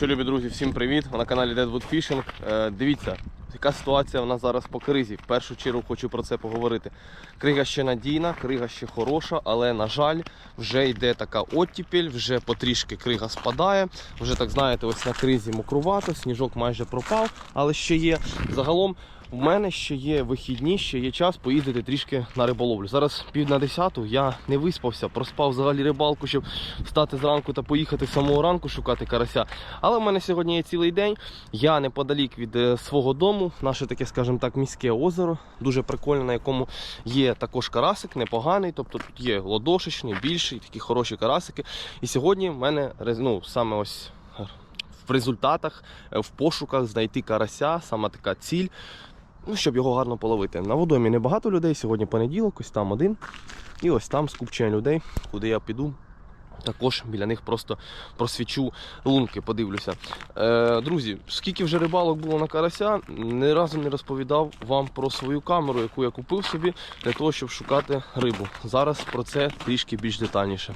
Що, любі друзі, всім привіт! На каналі Deadwood Fishing. Е, дивіться, яка ситуація в нас зараз по кризі. В першу чергу хочу про це поговорити. Крига ще надійна, крига ще хороша, але, на жаль, вже йде така оттіпіль, вже потрішки крига спадає. Вже так знаєте, ось на кризі мокрувато, сніжок майже пропав, але ще є. Загалом в мене ще є вихідні, ще є час поїздити трішки на риболовлю. Зараз пів на десяту, я не виспався, проспав взагалі рибалку, щоб встати зранку та поїхати з самого ранку шукати карася. Але в мене сьогодні є цілий день. Я неподалік від е, свого дому, наше таке, скажімо так, міське озеро, дуже прикольне, на якому є також карасик, непоганий. Тобто тут є лодошечний, більший, такі хороші карасики. І сьогодні в мене ну, саме ось. В результатах, е, в пошуках знайти карася, саме така ціль, ну, щоб його гарно половити. На водомі небагато людей, сьогодні понеділок, ось там один. І ось там скупчення людей, куди я піду. Також біля них просто просвічу лунки, подивлюся. Е, друзі, скільки вже рибалок було на карася, ні разу не розповідав вам про свою камеру, яку я купив собі для того, щоб шукати рибу. Зараз про це трішки більш детальніше.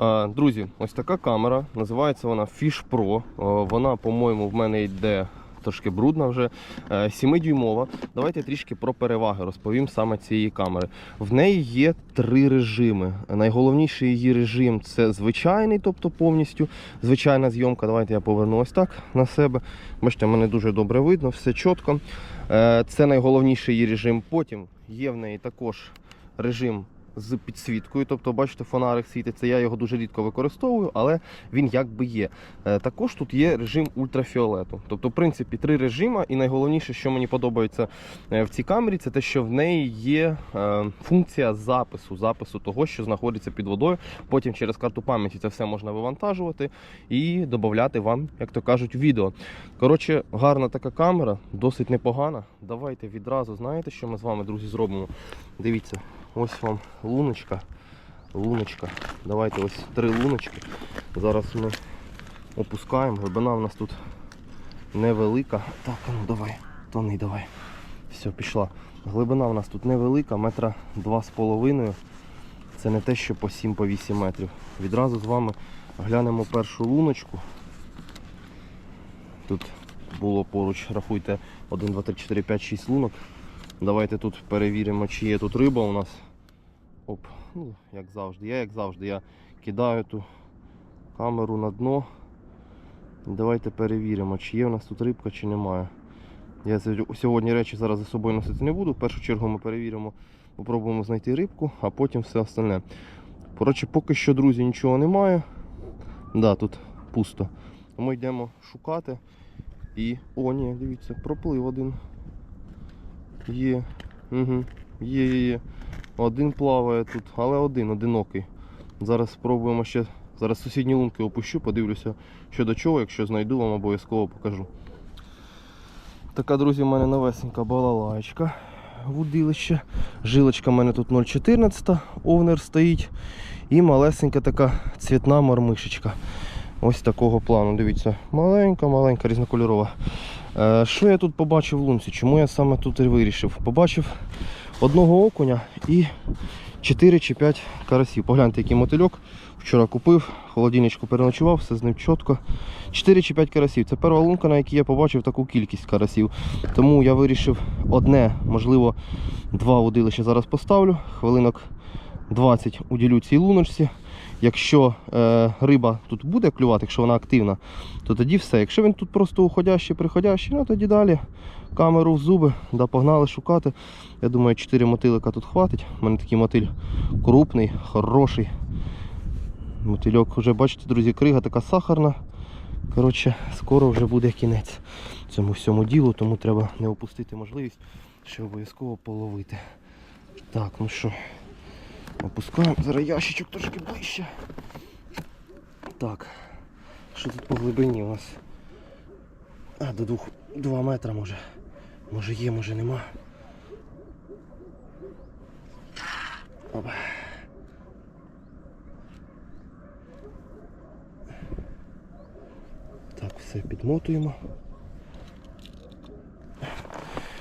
Е, Друзі, ось така камера. Називається вона Fish Pro. Е, Вона, по-моєму, в мене йде трошки брудна вже. 7-дюймова. Давайте трішки про переваги розповім саме цієї камери. В неї є три режими. Найголовніший її режим це звичайний, тобто повністю звичайна зйомка. Давайте я поверну ось так на себе. Бачите, мене дуже добре видно, все чітко. Е, Це найголовніший її режим. Потім є в неї також режим з підсвіткою. Тобто, бачите, фонарик світиться. Я його дуже рідко використовую, але він якби є. Е, Також тут є режим ультрафіолету. Тобто, в принципі, три режими. І найголовніше, що мені подобається е, в цій камері, це те, що в неї є е, функція запису, запису того, що знаходиться під водою. Потім через карту пам'яті це все можна вивантажувати і додати вам, як то кажуть, відео. Коротше, гарна така камера, досить непогана. Давайте відразу знаєте, що ми з вами, друзі, зробимо. Дивіться, ось вам луночка. Луночка. Давайте ось три луночки. Зараз ми опускаємо. Глибина у нас тут невелика. Так, ну давай, тони давай. Все, пішла. Глибина у нас тут невелика, метра два з половиною. Це не те, що по 7 по 8 метрів. Відразу з вами глянемо першу луночку. Тут було поруч, рахуйте, 1, 2, 3, 4, 5, 6 лунок. Давайте тут перевіримо, чи є тут риба у нас. Оп, ну, як завжди. Я як завжди, я кидаю ту камеру на дно. Давайте перевіримо, чи є у нас тут рибка, чи немає. Я сьогодні речі зараз за собою носити не буду. В першу чергу ми перевіримо, попробуємо знайти рибку, а потім все остальне. Коротше, поки що, друзі, нічого немає. Да, тут пусто. Ми йдемо шукати. І. О, ні, дивіться, проплив один. Є. Угу. Є, є, є. Один плаває тут, але один, одинокий. Зараз спробуємо ще. Зараз сусідні лунки опущу, подивлюся, що до чого, якщо знайду, вам обов'язково покажу. Така, друзі, в мене новесенька балалайка. Вудилище. Жилочка в мене тут 0,14, овнер стоїть. І малесенька така цвітна мормишечка. Ось такого плану. Дивіться, маленька, маленька, різнокольорова. Е, що я тут побачив в лунці? Чому я саме тут і вирішив? Побачив одного окуня і 4 чи 5 карасів. Погляньте, який мотильок. Вчора купив, холодильничку переночував, все з ним чітко. 4 чи 5 карасів. Це перша лунка, на якій я побачив таку кількість карасів. Тому я вирішив одне, можливо, два удилища зараз поставлю. Хвилинок 20 уділю цій луночці. Якщо е, риба тут буде клювати, якщо вона активна, то тоді все. Якщо він тут просто уходящий, приходящий, ну тоді далі камеру в зуби, да, погнали шукати. Я думаю, 4 мотилика тут хватить. У мене такий мотиль крупний, хороший. Мотильок вже, бачите, друзі, крига така сахарна. Коротше, скоро вже буде кінець цьому всьому ділу, тому треба не опустити можливість, ще обов'язково половити. Так, ну що, опускаємо. Зараз ящичок трошки ближче. Так, що тут по глибині у нас? А, до 2, 2 метра може. Може є, може нема. Опа. Так, все підмотуємо.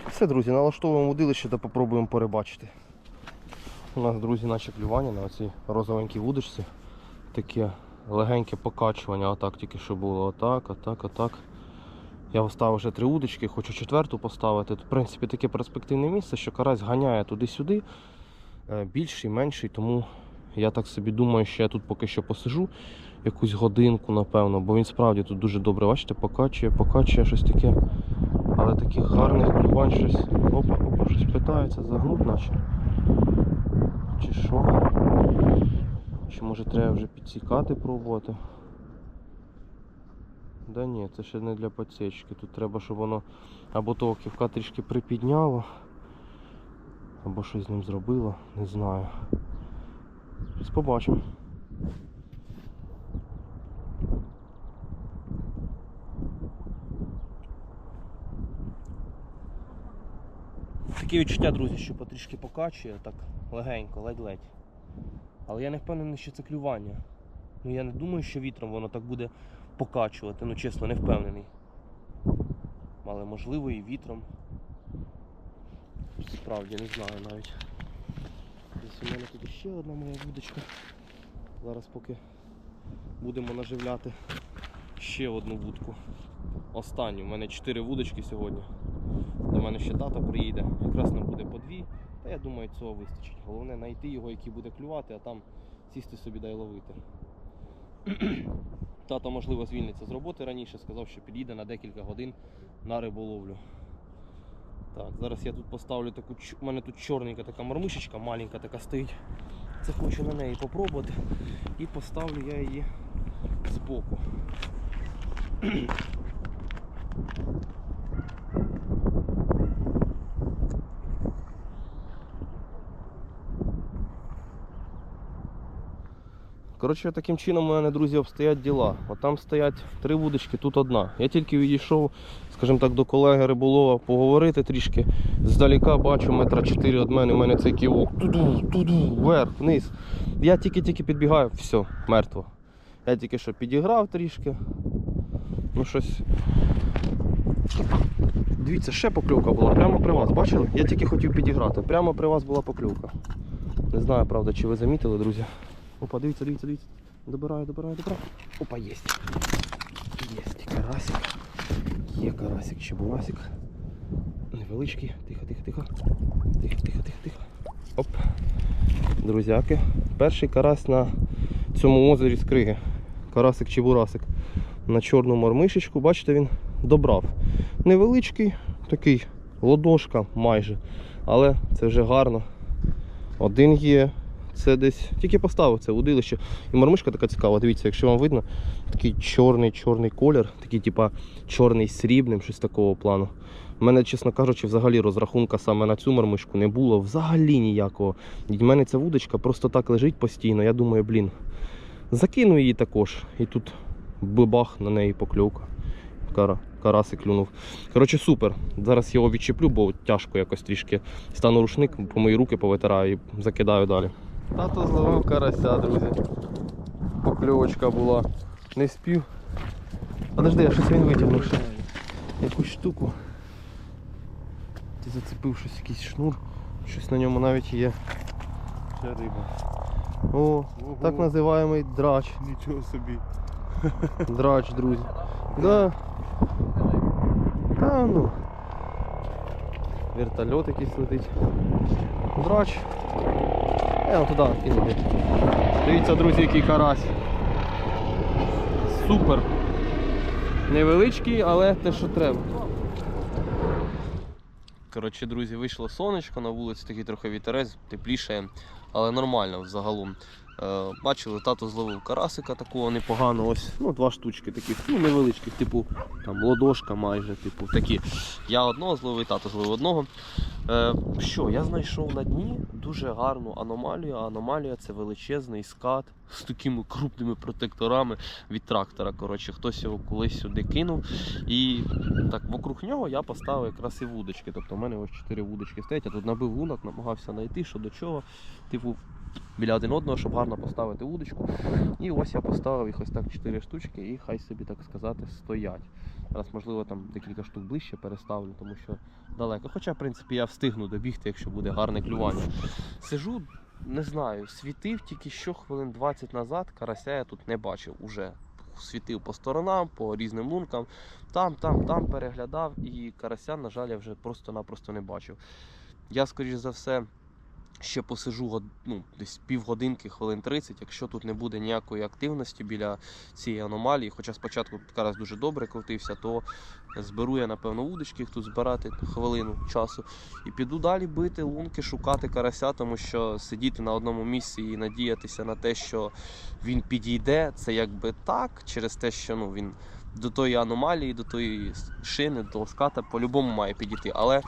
Все, друзі, налаштовуємо удилище та попробуємо перебачити. У нас, друзі, наче клювання на оцій розовенькій вудочці. Таке легеньке покачування, отак тільки що було. Отак, отак, отак. Я поставив вже три удочки, хочу четверту поставити. В принципі, таке перспективне місце, що карась ганяє туди-сюди. е, Більший, менший, тому я так собі думаю, що я тут поки що посижу якусь годинку, напевно, бо він справді тут дуже добре, бачите, покачує, покачує щось таке. Але таких гарних клювань щось. Опа, опа, щось питається, загнуть наче. Чи що? Чи може треба вже підсікати пробувати? Да ні, це ще не для подсечки. Тут треба, щоб воно або того ківка трішки припідняло, або щось з ним зробило, не знаю. Щось побачимо. Таке відчуття, друзі, що потрішки покачує, так легенько, ледь-ледь. Але я не впевнений, що це клювання. Ну я не думаю, що вітром воно так буде покачувати. Ну чесно, не впевнений. Але можливо і вітром. Справді не знаю навіть. Десь у мене тут ще одна моя вудочка. Зараз поки будемо наживляти ще одну вудку. Останню. У мене 4 вудочки сьогодні. До мене ще тата приїде. Якраз нам буде по дві. Та я думаю, цього вистачить. Головне знайти його, який буде клювати, а там сісти собі дай ловити. Тата, можливо, звільниться з роботи раніше, сказав, що підійде на декілька годин на риболовлю. Так, зараз я тут поставлю таку. У мене тут чорненька така мормишечка, маленька така стоїть. Це хочу на неї попробувати. І поставлю я її збоку. Коротше, таким чином у мене, друзі, обстоять діла. От там стоять три вудочки, тут одна. Я тільки відійшов, скажімо так, до колеги риболова поговорити трішки. Здаліка бачу метра чотири від мене, у мене цей ківок. Туду, туду, вверх, вниз. Я тільки-тільки підбігаю, все, мертво. Я тільки що підіграв трішки. Ну щось. Дивіться, ще покльовка була прямо при вас. Бачили? Я тільки хотів підіграти. Прямо при вас була покльовка. Не знаю, правда, чи ви замітили, друзі. Опа, дивіться, дивіться, дивіться. Добираю, добираю, добираю. Опа, єсть. Єсть карасик. Є карасик, чебурасик. Невеличкий. Тихо, тихо, тихо. Тихо, тихо, тихо, тихо. Оп. Друзяки. Перший карась на цьому озері з криги. Карасик чебурасик. На чорну мормишечку, бачите, він добрав. Невеличкий, такий ладошка майже. Але це вже гарно. Один є, це десь тільки поставив це удилище. І мормишка така цікава. Дивіться, якщо вам видно, такий чорний чорний колір, такий, типа чорний срібним, щось такого плану. У мене, чесно кажучи, взагалі розрахунка саме на цю мормишку не було. Взагалі ніякого. В мене ця вудочка просто так лежить постійно. Я думаю, блін, закину її також. І тут бабах на неї покльовка. Кара, карасик клюнув. Коротше, супер. Зараз його відчеплю, бо тяжко якось трішки. Стану рушник, по мої руки повитираю і закидаю далі. Тато зловив карася, друзі. Покльовочка була. Не спів. Подожди, а щось він витягнув ще. Якусь штуку. Ти зацепив щось, якийсь шнур. Щось на ньому навіть є. Ще риба. О, так називаємий драч. Нічого собі. Драч, друзі. Да. Та ну. Вертольот якийсь летить. Драч. Я його туди кинути. Дивіться, друзі, який карась. Супер. Невеличкий, але те, що треба. Коротше, друзі, вийшло сонечко на вулиці, такий трохи вітерець, тепліше, але нормально взагалом. Е, бачили, тато зловив карасика такого непоганого. Ось, ну, два штучки таких, ну, невеличких, типу там ладошка майже, типу, такі. Я одного зловив, тато зловив одного. Е, що, я знайшов на дні дуже гарну аномалію. Аномалія це величезний скат з такими крупними протекторами від трактора. Коротше, хтось його колись сюди кинув. І так, вокруг нього я поставив якраз і вудочки. Тобто в мене ось чотири вудочки стоять, я тут набив вудок, намагався знайти, що до чого. Типу, біля один одного, щоб гарно поставити вудочку. І ось я поставив їх ось так 4 штучки і хай собі так сказати стоять. Зараз, можливо, там декілька штук ближче переставлю, тому що далеко. Хоча, в принципі, я встигну добігти, якщо буде гарне клювання. Сижу, не знаю, світив тільки що хвилин 20 назад, карася я тут не бачив уже. Світив по сторонам, по різним лункам, там, там, там переглядав, і карася, на жаль, я вже просто-напросто не бачив. Я, скоріш за все, ще посижу ну, десь півгодинки, хвилин 30, якщо тут не буде ніякої активності біля цієї аномалії. Хоча спочатку карась дуже добре крутився, то зберу я, напевно, удочки тут збирати хвилину часу. І піду далі бити лунки, шукати карася, тому що сидіти на одному місці і надіятися на те, що він підійде, це якби так, через те, що ну, він до тої аномалії, до тої шини, до ската по-любому має підійти. Але,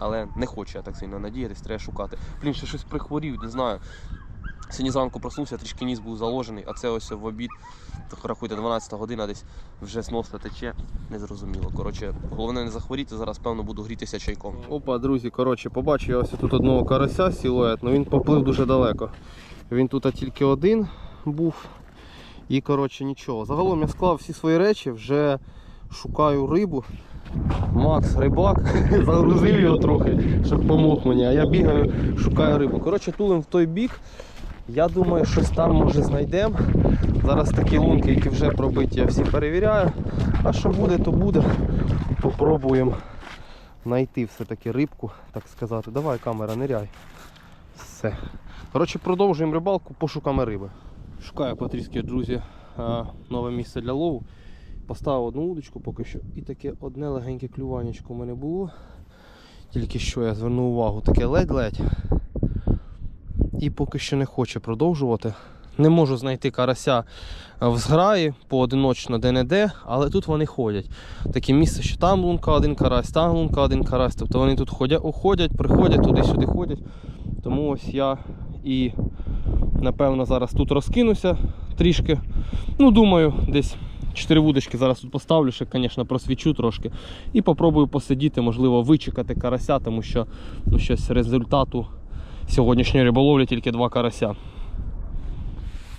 але не хочу я так сильно надіятися, треба шукати. Блін, ще щось прихворів, не знаю. Сьогодні зранку проснувся, трішки ніс був заложений, а це ось в обід, так рахуйте, 12 година десь вже з тече. Незрозуміло. Коротше, головне не захворіти, зараз певно буду грітися чайком. Опа, друзі, коротше, побачив я ось тут одного карася силует, але він поплив дуже далеко. Він тут тільки один був. І коротше нічого. Загалом я склав всі свої речі, вже шукаю рибу. Макс рибак, загрузив його трохи, щоб помог мені, а я бігаю, шукаю рибу. Коротше, тулим в той бік. Я думаю, щось там може знайдемо. Зараз такі лунки, які вже пробиті, я всі перевіряю. А що буде, то буде. Попробуємо знайти все-таки рибку, так сказати. Давай, камера, ниряй. Все. Коротше, продовжуємо рибалку пошуками риби. Шукаю потрішки, друзі, нове місце для лову. Поставив одну удочку поки що. І таке одне легеньке клюванечко у мене було. Тільки що я звернув увагу, таке ледь-ледь. І поки що не хоче продовжувати. Не можу знайти карася в зграї поодиночно де-не-де, але тут вони ходять. Таке місце, що там лунка один карась, там лунка один карась. Тобто вони тут ходять, уходять, приходять, туди-сюди ходять. Тому ось я і напевно зараз тут розкинуся трішки. Ну, думаю, десь 4 вудочки зараз тут поставлю, ще, звісно, просвічу трошки. І попробую посидіти, можливо, вичекати карася, тому що ну, щось результату сьогоднішньої риболовлі тільки два карася.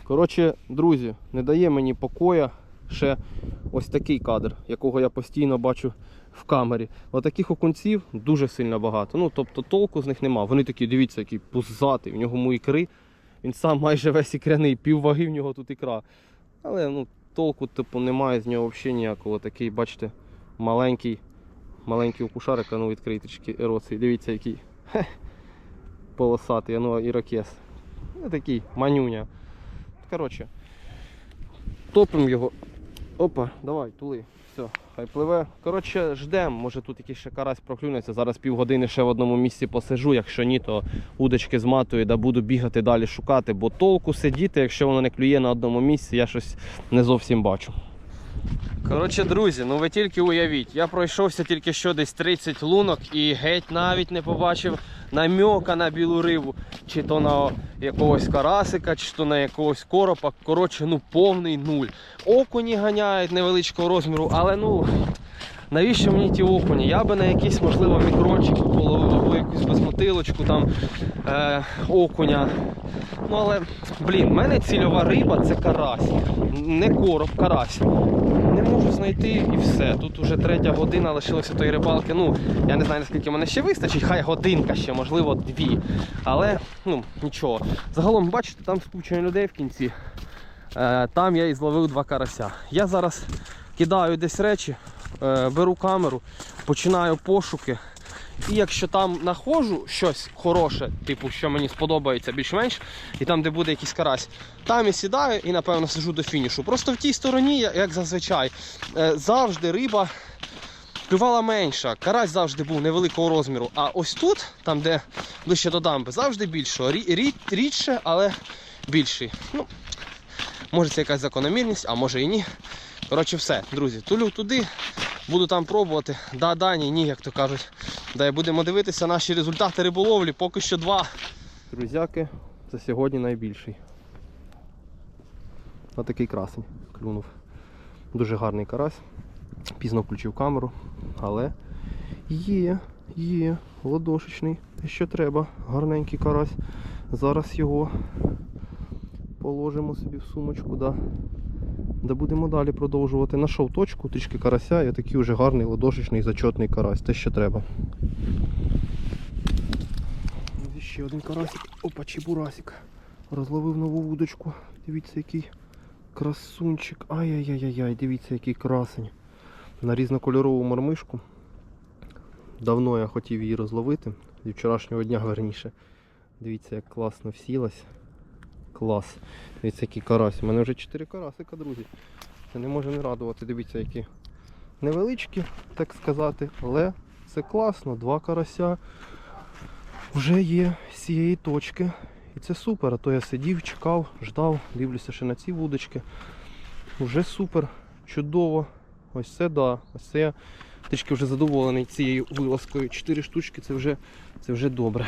Коротше, друзі, не дає мені покоя ще ось такий кадр, якого я постійно бачу в камері. Отаких окунців дуже сильно багато. Ну, тобто толку з них нема. Вони такі, дивіться, який пузатий, в нього му ікри. Він сам майже весь ікряний, пів ваги в нього тут ікра. Але ну, толку типу, немає з нього взагалі ніякого. Такий, бачите, маленький, маленький окушарик, а ну відкрий ероції. Дивіться, який Хе. полосатий, а ну ірокез. Ну, такий манюня. Коротше, топимо його. Опа, давай, тули. Все, хай пливе. Коротше, ждемо. Може тут якийсь ще карась проклюнеться. Зараз півгодини ще в одному місці посижу. Якщо ні, то удочки зматую, да буду бігати далі шукати, бо толку сидіти, якщо воно не клює на одному місці, я щось не зовсім бачу. Коротше, друзі, ну ви тільки уявіть, я пройшовся тільки що десь 30 лунок і геть навіть не побачив намьока на білу рибу, чи то на якогось карасика, чи то на якогось коропа. Коротше, ну повний нуль. Окуні ганяють невеличкого розміру, але ну. Навіщо мені ті окуні? Я би на якийсь, можливо, мікрончик половив або якусь безмотилочку там е, окуня. Ну але, блін, в мене цільова риба це карась, не короб, карась. Знайти і все. Тут уже третя година лишилося тої рибалки. Ну, я не знаю, наскільки мене ще вистачить, хай годинка ще, можливо, дві. Але ну, нічого. Загалом, бачите, там скупчення людей в кінці. Е, там я і зловив два карася. Я зараз кидаю десь речі, е, беру камеру, починаю пошуки. І якщо там знаходжу щось хороше, типу, що мені сподобається більш-менш, і там, де буде якийсь карась, там і сідаю і напевно сижу до фінішу. Просто в тій стороні, як зазвичай, е, завжди риба клювала менша. Карась завжди був невеликого розміру. А ось тут, там, де ближче до дамби, завжди більшого. Рі, рі, рідше, але більший. Ну, може це якась закономірність, а може і ні. Коротше, все, друзі, тулю туди, буду там пробувати. Да, да, ні, ні, як то кажуть. Да, і будемо дивитися наші результати риболовлі. Поки що два. Друзяки, це сьогодні найбільший. Отакий красень клюнув. Дуже гарний карась. Пізно включив камеру, але є, є, ладошечний, те, що треба, гарненький карась. Зараз його положимо собі в сумочку, да. Де будемо далі продовжувати. Нашов точку, трішки карася і такий вже гарний ладошечний зачотний карась, те, що треба. ще один карасик. Опа, чебурасик. Розловив нову вудочку. Дивіться, який красунчик. Ай-яй-яй-яй, дивіться, який красень. На різнокольорову мормишку. Давно я хотів її розловити. Зі вчорашнього дня верніше. Дивіться, як класно всілась. Клас. Дивіться, який карась. У мене вже 4 карасика, друзі. Це не може не радувати. Дивіться, які невеличкі, так сказати, але це класно. Два карася вже є з цієї точки. І це супер. А то я сидів, чекав, ждав, дивлюся ще на ці вудочки. Уже супер, чудово. Ось це да. Ось це я трішки вже задоволений цією вилазкою. Чотири штучки це вже, це вже добре.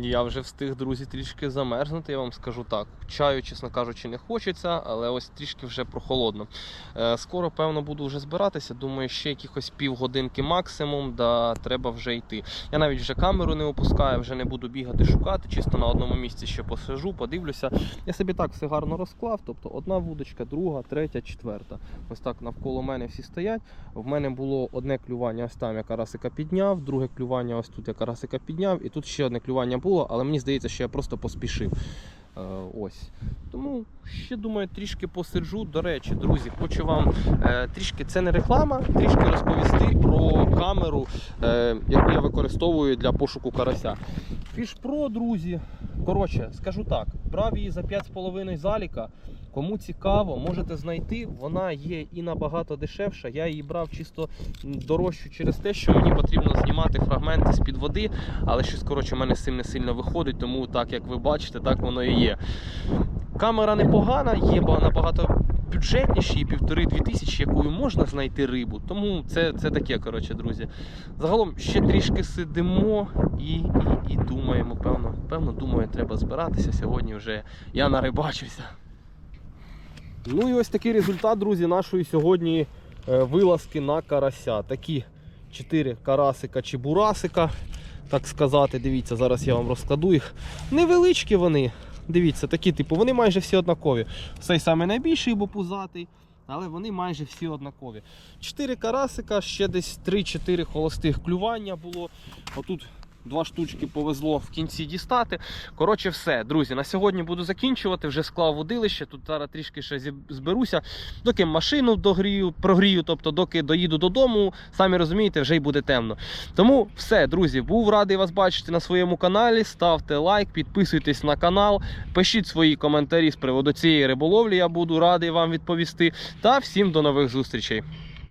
Я вже встиг, друзі, трішки замерзнути, я вам скажу так. Чаю, чесно кажучи, не хочеться, але ось трішки вже прохолодно. Е, скоро, певно, буду вже збиратися. Думаю, ще якихось півгодинки максимум, да треба вже йти. Я навіть вже камеру не опускаю, вже не буду бігати шукати, чисто на одному місці ще посижу, подивлюся. Я собі так все гарно розклав. Тобто одна вудочка, друга, третя, четверта. Ось так навколо мене всі стоять. В мене було одне клювання, ось там я карасика підняв, друге клювання, ось тут я карасика підняв, і тут ще одне клювання було, але мені здається, що я просто поспішив. Е, ось. Тому ще думаю, трішки посиджу. До речі, друзі, хочу вам е, трішки це не реклама, трішки розповісти про камеру, е, яку я використовую для пошуку карася. Фішпро, друзі. Коротше, скажу так, брав її за 5,5 заліка. Кому цікаво, можете знайти. Вона є і набагато дешевша. Я її брав чисто дорожчу через те, що мені потрібно знімати фрагменти з-під води, але щось коротше в мене з цим не сильно виходить, тому так як ви бачите, так воно і є. Камера непогана, є набагато бюджетніші, і півтори-дві тисячі, якою можна знайти рибу. Тому це, це таке, коротше, друзі. Загалом ще трішки сидимо і, і, і думаємо, певно, певно, думаю, треба збиратися. Сьогодні вже я нарибачуся. Ну і ось такий результат, друзі, нашої сьогодні е, вилазки на карася. Такі 4 карасика чи бурасика, так сказати. Дивіться, зараз я вам розкладу їх. Невеличкі вони. Дивіться, такі, типу, вони майже всі однакові. Цей саме найбільший, бо пузатий, але вони майже всі однакові. 4 карасика, ще десь 3-4 холостих клювання було. Отут два штучки повезло в кінці дістати. Коротше, все, друзі, на сьогодні буду закінчувати. Вже склав водилище. Тут зараз трішки ще зберуся. Доки машину догрію, прогрію, тобто доки доїду додому, самі розумієте, вже й буде темно. Тому все, друзі, був радий вас бачити на своєму каналі. Ставте лайк, підписуйтесь на канал, пишіть свої коментарі з приводу цієї риболовлі. Я буду радий вам відповісти. Та всім до нових зустрічей.